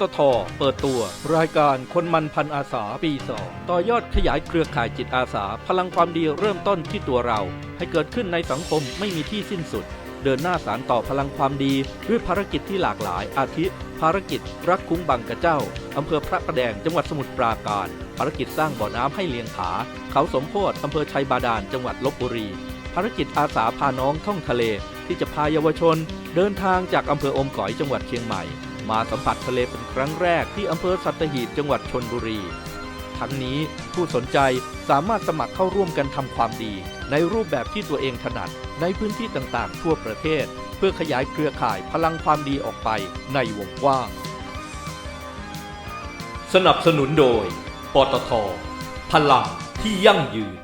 ตท เปิดตัว รายการคนมันพันอาสาปี2ต่อยอดขยายเครือข่ายจิตอาสา พลังความดีเริ่มต้นที่ตัวเรา ให้เกิดขึ้นในสังคมไม่มีที่สิ้นสุด เดินหน้าสารต่อพลังความดี ด้วยภารกิจที่หลากหลาย อาทิ ภารกิจ รักคุ้งบังกระเจ้าอำเภอพระประแดงจังหวัดสมุทรปราการ ภารกิจสร้างบ่อน้ำให้เลียงผาเขาสมโพธิอำเภอชัยบาดาลจังหวัดลบบุรี ภารกิจอาสาพาน้องท่องทะเล ที่จะพาเยาวชน เดินทางจากอำเภออมก๋อยจังหวัดเชียงใหม่ มาสัมผัสทะเลเป็นครั้งแรกที่อำเภอสัตหีบจังหวัดชนบุรี ทั้งนี้ผู้สนใจสามารถสมัครเข้าร่วมกันทำความดี ในรูปแบบที่ตัวเองถนัดในพื้นที่ต่างๆ ทั่วประเทศ เพื่อขยายเครือข่ายพลังความดีออกไปในวงกว้าง สนับสนุนโดย ปตท พลังที่ยั่งยืน